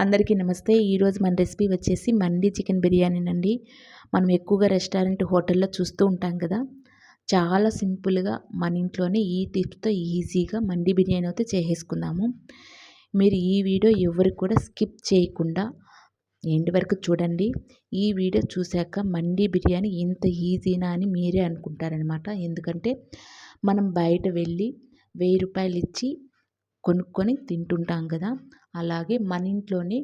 అందరికీ నమస్తే. ఈరోజు మన రెసిపీ వచ్చేసి మండి చికెన్ బిర్యానీనండి మనం ఎక్కువగా రెస్టారెంట్ హోటల్లో చూస్తూ ఉంటాం కదా. చాలా సింపుల్గా మన ఇంట్లోనే ఈ టిప్స్తో ఈజీగా మండి బిర్యానీ అయితే చేసేసుకుందాము. మీరు ఈ వీడియో ఎవరికి కూడా స్కిప్ చేయకుండా ఎండ్ వరకు చూడండి. ఈ వీడియో చూశాక మండి బిర్యానీ ఇంత ఈజీనా అని మీరే అనుకుంటారనమాట ఎందుకంటే మనం బయట వెళ్ళి వెయ్యి రూపాయలు ఇచ్చి కొనుక్కొని తింటుంటాం కదా. అలాగే మన ఇంట్లోనే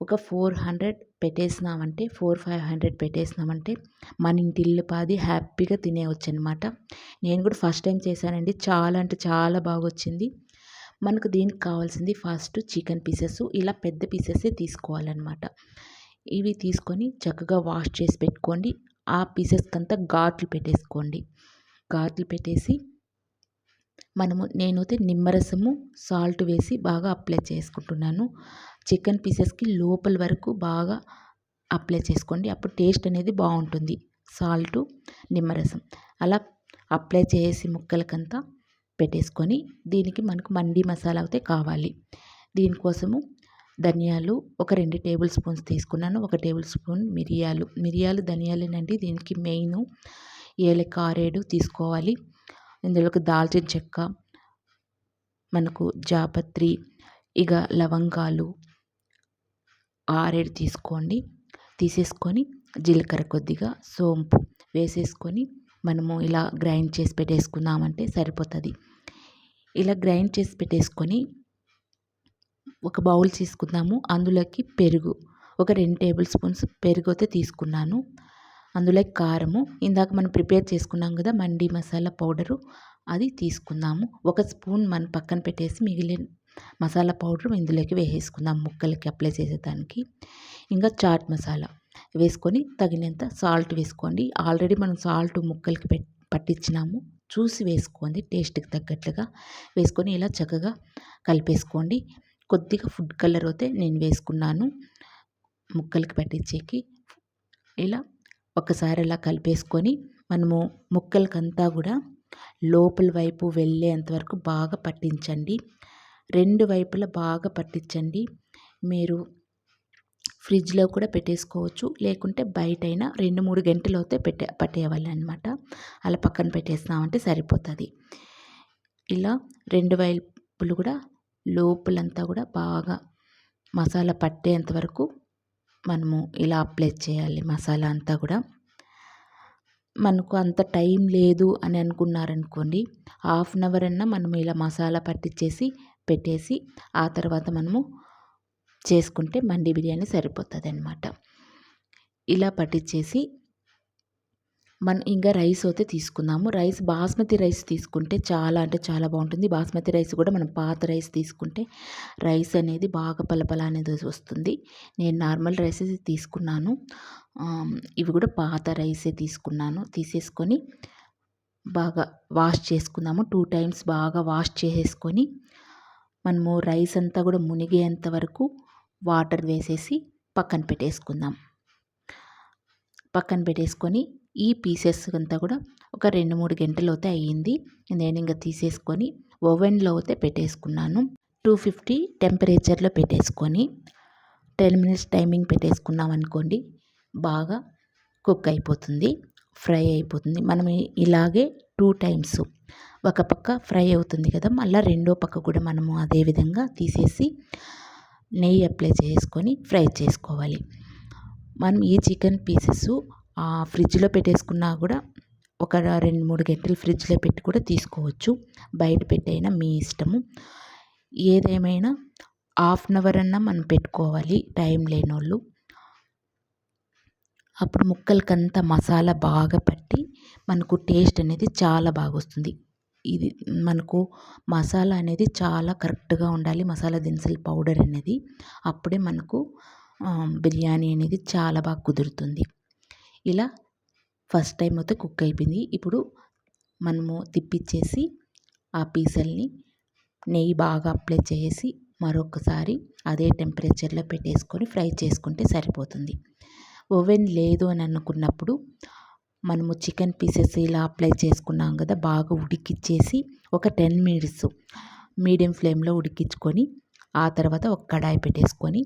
ఒక ఫోర్ హండ్రెడ్ పెట్టేసినామంటే ఫోర్ ఫైవ్ హండ్రెడ్ పెట్టేసినామంటే మన ఇంటి ఇల్లు పాది హ్యాపీగా తినేయచ్చు అనమాట నేను కూడా ఫస్ట్ టైం చేశానండి. చాలా అంటే చాలా బాగా వచ్చింది మనకు దీనికి కావాల్సింది ఫస్ట్ చికెన్ పీసెస్ ఇలా పెద్ద పీసెసే తీసుకోవాలన్నమాట. ఇవి తీసుకొని చక్కగా వాష్ చేసి పెట్టుకోండి. ఆ పీసెస్కి అంతా ఘాట్లు పెట్టేసుకోండి. ఘాట్లు పెట్టేసి మనము నేనైతే నిమ్మరసము సాల్ట్ వేసి బాగా అప్లై చేసుకుంటున్నాను. చికెన్ పీసెస్కి లోపల వరకు బాగా అప్లై చేసుకోండి. అప్పుడు టేస్ట్ అనేది బాగుంటుంది. సాల్ట్ నిమ్మరసం. అలా అప్లై చేసి ముక్కలకంతా పెట్టేసుకొని దీనికి మనకు మండి మసాలా అయితే కావాలి. దీనికోసము ధనియాలు ఒక రెండు టేబుల్ స్పూన్స్ తీసుకున్నాను. ఒక టేబుల్ స్పూన్ మిరియాలు. మిరియాలు ధనియాలేనండి దీనికి మెయిన్ ఏలకారేడు తీసుకోవాలి. ఇందులోకి దాల్చిన చెక్క మనకు జాపత్రి ఇక లవంగాలు ఆరేడు తీసుకోండి. తీసేసుకొని జీలకర్ర కొద్దిగా సోంపు వేసేసుకొని మనము ఇలా గ్రైండ్ చేసి పెట్టేసుకుందామంటే సరిపోతుంది. ఇలా గ్రైండ్ చేసి పెట్టేసుకొని ఒక బౌల్ తీసుకుందాము. అందులోకి పెరుగు ఒక రెండు టేబుల్ స్పూన్స్ పెరుగు అయితే తీసుకున్నాను. అందులో కారము. ఇందాక మనం ప్రిపేర్ చేసుకున్నాం కదా మండి మసాలా పౌడరు. అది తీసుకుందాము. ఒక స్పూన్ మనం పక్కన పెట్టేసి మిగిలిన మసాలా పౌడర్ ఇందులోకి వేసేసుకుందాం ముక్కలకి అప్లై చేసేదానికి. ఇంకా చాట్ మసాలా వేసుకొని తగినంత సాల్ట్ వేసుకోండి. ఆల్రెడీ మనం సాల్ట్ ముక్కలకి పట్టించినాము. చూసి వేసుకోండి టేస్ట్కి తగ్గట్లుగా. వేసుకొని ఇలా చక్కగా కలిపేసుకోండి. కొద్దిగా ఫుడ్ కలర్ అయితే నేను వేసుకున్నాను. ముక్కలకి పట్టించేకి. ఇలా ఒకసారి అలా కలిపేసుకొని మనము ముక్కలకంతా కూడా లోపల వైపు వెళ్ళేంతవరకు బాగా పట్టించండి. రెండు వైపులా బాగా పట్టించండి. మీరు ఫ్రిడ్జ్లో కూడా పెట్టేసుకోవచ్చు. లేకుంటే బయట అయినా రెండు మూడు గంటలు అయితే పెట్టే పట్టేయాలి అనమాట అలా పక్కన పెట్టేస్తామంటే సరిపోతుంది. ఇలా రెండు వైపులు కూడా లోపలంతా కూడా బాగా మసాలా పట్టేంత వరకు మనము ఇలా అప్లై చేయాలి మసాలా అంతా కూడా. మనకు అంత టైం లేదు అని అనుకున్నారనుకోండి హాఫ్ అన్ అవర్ అన్నా మనం ఇలా మసాలా పట్టించేసి పెట్టేసి ఆ తర్వాత మనము చేసుకుంటే మండి బిర్యానీ సరిపోతుంది అనమాట ఇలా పట్టించేసి మన ఇంకా రైస్ అయితే తీసుకుందాము రైస్ బాస్మతి రైస్ తీసుకుంటే చాలా అంటే చాలా బాగుంటుంది. బాస్మతి రైస్ కూడా మనం పాత రైస్ తీసుకుంటే రైస్ అనేది బాగా పలపల అనేది వస్తుంది. నేను నార్మల్ రైస్ తీసుకున్నాను. ఇవి కూడా పాత రైసే తీసుకున్నాను. తీసేసుకొని బాగా వాష్ చేసుకుందాము టూ టైమ్స్ బాగా వాష్ చేసేసుకొని మనము రైస్ అంతా కూడా మునిగేంత వరకు వాటర్ వేసేసి పక్కన పెట్టేసుకుందాం. పక్కన పెట్టేసుకొని ఈ పీసెస్ అంతా కూడా ఒక రెండు మూడు గంటలు అయితే అయ్యింది. నేను ఇంకా తీసేసుకొని ఓవెన్లో అయితే పెట్టేసుకున్నాను. టూ ఫిఫ్టీ టెంపరేచర్లో పెట్టేసుకొని టెన్ మినిట్స్ టైమింగ్ పెట్టేసుకున్నాం అనుకోండి బాగా కుక్ అయిపోతుంది ఫ్రై అయిపోతుంది. మనం ఇలాగే టూ టైమ్స్ ఒక పక్క ఫ్రై అవుతుంది కదా మళ్ళీ రెండో పక్క కూడా మనము అదే విధంగా తీసేసి నెయ్యి అప్లై చేసుకొని ఫ్రై చేసుకోవాలి. మనం ఈ చికెన్ పీసెస్ ఫ్రిడ్జ్లో పెట్టేసుకున్నా కూడా ఒక రెండు మూడు గంటలు ఫ్రిడ్జ్లో పెట్టి కూడా తీసుకోవచ్చు. బయట పెట్టైనా మీ ఇష్టము. ఏదేమైనా హాఫ్ అన్ అవర్ అన్నా మనం పెట్టుకోవాలి. టైం లేనోళ్ళు. అప్పుడు ముక్కలకంతా మసాలా బాగా పట్టి మనకు టేస్ట్ అనేది చాలా బాగా వస్తుంది ఇది మనకు మసాలా అనేది చాలా కరెక్ట్గా ఉండాలి. మసాలా దినుసుల పౌడర్ అనేది అప్పుడే మనకు బిర్యానీ అనేది చాలా బాగా కుదురుతుంది. ఇలా ఫస్ట్ టైం అయితే కుక్ అయిపోయింది. ఇప్పుడు మనము తిప్పిచ్చేసి ఆ పీసల్ని నెయ్యి బాగా అప్లై చేసి మరొకసారి అదే టెంపరేచర్లో పెట్టేసుకొని ఫ్రై చేసుకుంటే సరిపోతుంది. ఓవెన్ లేదు అని అనుకున్నప్పుడు మనము చికెన్ పీసెస్ ఇలా అప్లై చేసుకున్నాం కదా బాగా ఉడికిచ్చేసి ఒక టెన్ మినిట్స్ మీడియం ఫ్లేమ్లో ఉడికించుకొని ఆ తర్వాత ఒక కడాయి పెట్టేసుకొని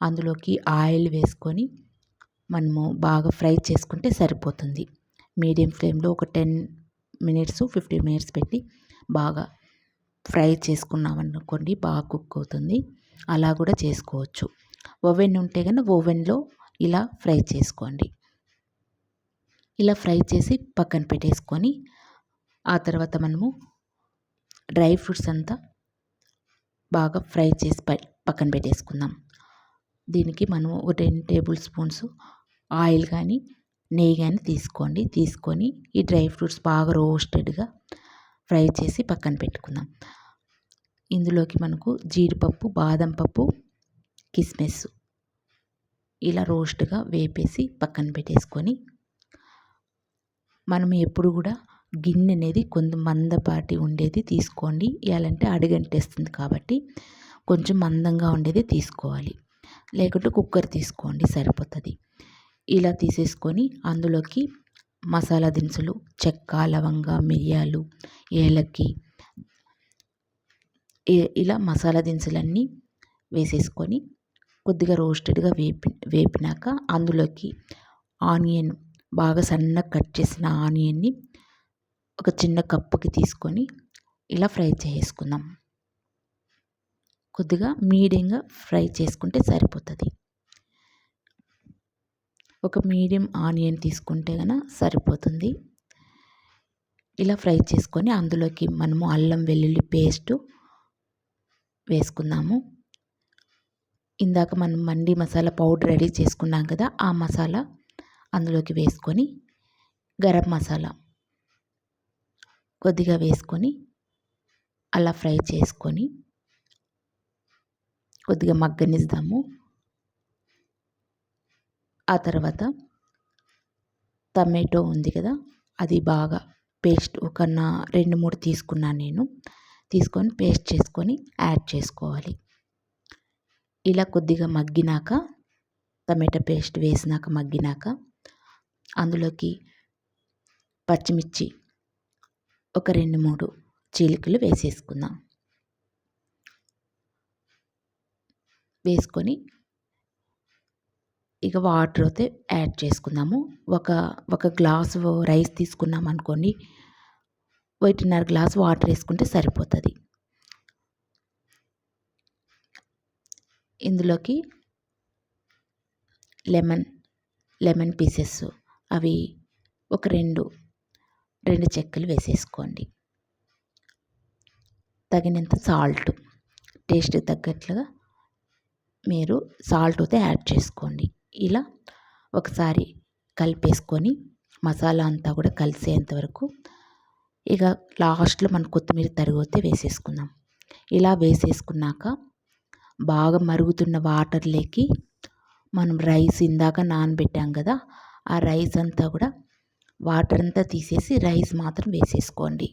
అందులోకి ఆయిల్ వేసుకొని మనము బాగా ఫ్రై చేసుకుంటే సరిపోతుంది. మీడియం ఫ్లేమ్లో ఒక టెన్ మినిట్స్ ఫిఫ్టీన్ మినిట్స్ పెట్టి బాగా ఫ్రై చేసుకున్నామనుకోండి బాగా కుక్ అవుతుంది. అలా కూడా చేసుకోవచ్చు. ఓవెన్ ఉంటే కనుక ఓవెన్లో ఇలా ఫ్రై చేసుకోండి. ఇలా ఫ్రై చేసి పక్కన పెట్టేసుకొని ఆ తర్వాత మనము డ్రై ఫ్రూట్స్ అంతా బాగా ఫ్రై చేసి పక్కన పెట్టేసుకుందాం. దీనికి మనము ఒక టెన్ టేబుల్ స్పూన్స్ ఆయిల్ కానీ నెయ్యి కానీ తీసుకోండి. తీసుకొని ఈ డ్రై ఫ్రూట్స్ బాగా రోస్టెడ్గా ఫ్రై చేసి పక్కన పెట్టుకుందాం. ఇందులోకి మనకు జీడిపప్పు బాదం పప్పు కిస్మిస్ ఇలా రోస్ట్గా వేపేసి పక్కన పెట్టేసుకొని మనం ఎప్పుడు కూడా గిన్నె అనేది కొంత మందపాటి ఉండేది తీసుకోండి. ఇవ్వాలంటే అడుగంటేస్తుంది కాబట్టి కొంచెం మందంగా ఉండేది తీసుకోవాలి. లేకుంటే కుక్కర్ తీసుకోండి సరిపోతుంది. ఇలా తీసేసుకొని అందులోకి మసాలా దినుసులు చెక్క లవంగ మిరియాలు ఏలక్కి ఇలా మసాలా దినుసులన్నీ వేసేసుకొని కొద్దిగా రోస్టెడ్గా వేపి వేపినాక అందులోకి ఆనియన్ బాగా సన్నగా కట్ చేసిన ఆనియన్ని ఒక చిన్న కప్పుకి తీసుకొని ఇలా ఫ్రై చేసుకుందాం. కొద్దిగా మీడియంగా ఫ్రై చేసుకుంటే సరిపోతుంది. ఒక మీడియం ఆనియన్ తీసుకుంటే కనుక సరిపోతుంది. ఇలా ఫ్రై చేసుకొని అందులోకి మనము అల్లం వెల్లుల్లి పేస్టు వేసుకుందాము. ఇందాక మనం మండి మసాలా పౌడర్ రెడీ చేసుకున్నాం కదా ఆ మసాలా అందులోకి వేసుకొని గరం మసాలా కొద్దిగా వేసుకొని అలా ఫ్రై చేసుకొని కొద్దిగా మగ్గనిస్తాము ఆ తర్వాత టమాటో ఉంది కదా అది బాగా పేస్ట్ ఒక నా రెండు మూడు తీసుకున్నాను నేను. తీసుకొని పేస్ట్ చేసుకొని యాడ్ చేసుకోవాలి. ఇలా కొద్దిగా మగ్గినాక టమాటా పేస్ట్ వేసినాక మగ్గినాక అందులోకి పచ్చిమిర్చి ఒక రెండు మూడు చీలికలు వేసేసుకుందాం. వేసుకొని ఇక వాటర్ అయితే యాడ్ చేసుకుందాము. ఒక ఒక గ్లాసు రైస్ తీసుకున్నాం అనుకోండి. ఒకటిన్నర గ్లాస్ వాటర్ వేసుకుంటే సరిపోతుంది. ఇందులోకి లెమన్ లెమన్ పీసెస్ అవి ఒక రెండు రెండు చెక్కలు వేసేసుకోండి. తగినంత సాల్ట్ టేస్ట్ తగ్గట్లుగా మీరు సాల్ట్ అయితే యాడ్ చేసుకోండి. ఇలా ఒకసారి కలిపేసుకొని మసాలా అంతా కూడా కలిసేంత వరకు ఇక లాస్ట్లో మనం కొత్తిమీర తరిగితే వేసేసుకుందాం. ఇలా వేసేసుకున్నాక బాగా మరుగుతున్న వాటర్లోకి మనం రైస్ ఇందాక నానబెట్టాం కదా ఆ రైస్ అంతా కూడా వాటర్ అంతా తీసేసి రైస్ మాత్రం వేసేసుకోండి.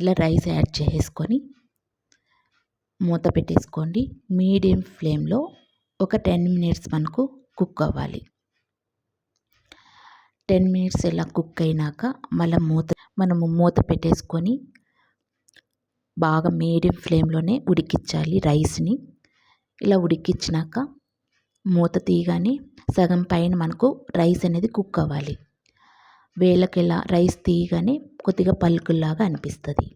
ఇలా రైస్ యాడ్ చేసుకొని మూత పెట్టేసుకోండి. మీడియం ఫ్లేమ్లో ఒక టెన్ మినిట్స్ మనకు కుక్ అవ్వాలి. టెన్ మినిట్స్ ఇలా కుక్ అయినాక మళ్ళీ మూత మనము మూత పెట్టేసుకొని బాగా మీడియం ఫ్లేమ్లోనే ఉడికించాలి రైస్ని. ఇలా ఉడికించినాక మూత తీయగానే సగం పైన మనకు రైస్ అనేది కుక్ అవ్వాలి. వేళకి ఇలా రైస్ తీయగానే కొద్దిగా పలుకుల్లాగా అనిపిస్తుంది.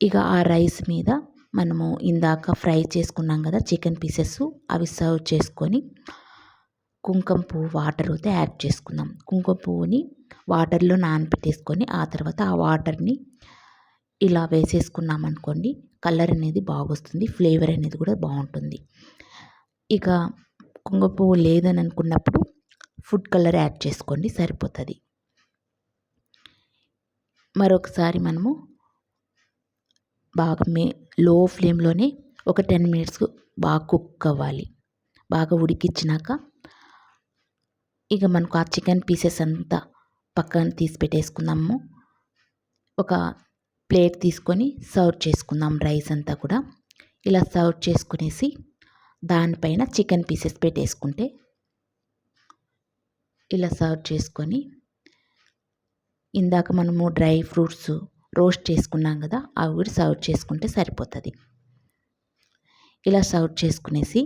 ఇక ఆ రైస్ మీద మనము ఇందాక ఫ్రై చేసుకున్నాం కదా చికెన్ పీసెస్ అవి సర్వ్ చేసుకొని కుంకుమ పువ్వు వాటర్ అయితే యాడ్ చేసుకుందాం. కుంకుమ పువ్వుని వాటర్లో నానబెట్టేసుకొని ఆ తర్వాత ఆ వాటర్ని ఇలా వేసేసుకున్నాం అనుకోండి కలర్ అనేది బాగొస్తుంది ఫ్లేవర్ అనేది కూడా బాగుంటుంది. ఇక కుంకుమ పువ్వు లేదని అనుకున్నప్పుడు ఫుడ్ కలర్ యాడ్ చేసుకోండి సరిపోతుంది. మరొకసారి మనము బాగా మే లో ఫ్లేమ్లోనే ఒక టెన్ మినిట్స్ బాగా కుక్ అవ్వాలి. బాగా ఉడికించినాక ఇక మనకు ఆ చికెన్ పీసెస్ అంతా పక్కన తీసి పెట్టేసుకుందాము. ఒక ప్లేట్ తీసుకొని సర్వ్ చేసుకుందాం రైస్ అంతా కూడా. ఇలా సర్వ్ చేసుకునేసి దానిపైన చికెన్ పీసెస్ పెట్టేసుకుంటే ఇలా సర్వ్ చేసుకొని ఇందాక మనము డ్రై ఫ్రూట్స్ రోస్ట్ చేసుకున్నాం కదా అవి కూడా సర్వ్ చేసుకుంటే సరిపోతుంది. ఇలా సర్వ్ చేసుకునేసి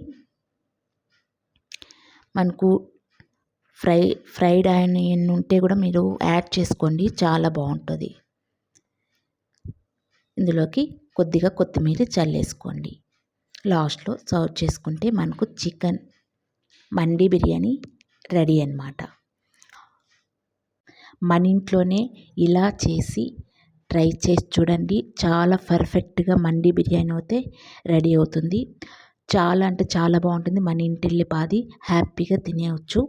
మనకు ఫ్రై ఫ్రైడ్ ఆనియన్ ఉంటే కూడా మీరు యాడ్ చేసుకోండి చాలా బాగుంటుంది. ఇందులోకి కొద్దిగా కొత్తిమీర చల్లేసుకోండి. లాస్ట్లో సర్వ్ చేసుకుంటే మనకు చికెన్ మండి బిర్యానీ రెడీ అన్నమాట. మన ఇంట్లోనే ఇలా చేసి ట్రై చేసి చూడండి. చాలా పర్ఫెక్ట్గా మండి బిర్యానీ అయితే రెడీ అవుతుంది. చాలా అంటే చాలా బాగుంటుంది. మన ఇంటిల్లి పాది హ్యాపీగా తినేయచ్చు.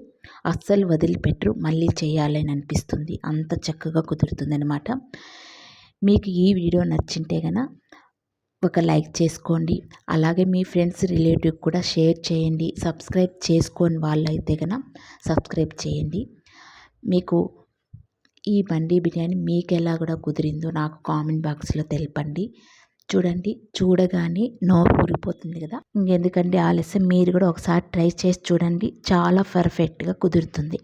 అస్సలు వదిలిపెట్టరు. మళ్ళీ చేయాలని అనిపిస్తుంది. అంత చక్కగా కుదురుతుంది అనమాట మీకు ఈ వీడియో నచ్చింటే కనుక ఒక లైక్ చేసుకోండి. అలాగే మీ ఫ్రెండ్స్ రిలేటివ్ కూడా షేర్ చేయండి. సబ్స్క్రైబ్ చేసుకోని వాళ్ళైతే కనుక సబ్స్క్రైబ్ చేయండి. మీకు ఈ బండి బిర్యానీ మీకు ఎలా కూడా కుదిరిందో నాకు కామెంట్ బాక్స్లో తెలపండి. చూడండి చూడగానే నోరు ఊరిపోతుంది కదా ఇంకెందుకంటే ఆలస్యం? మీరు కూడా ఒకసారి ట్రై చేసి చూడండి. చాలా పర్ఫెక్ట్గా కుదురుతుంది.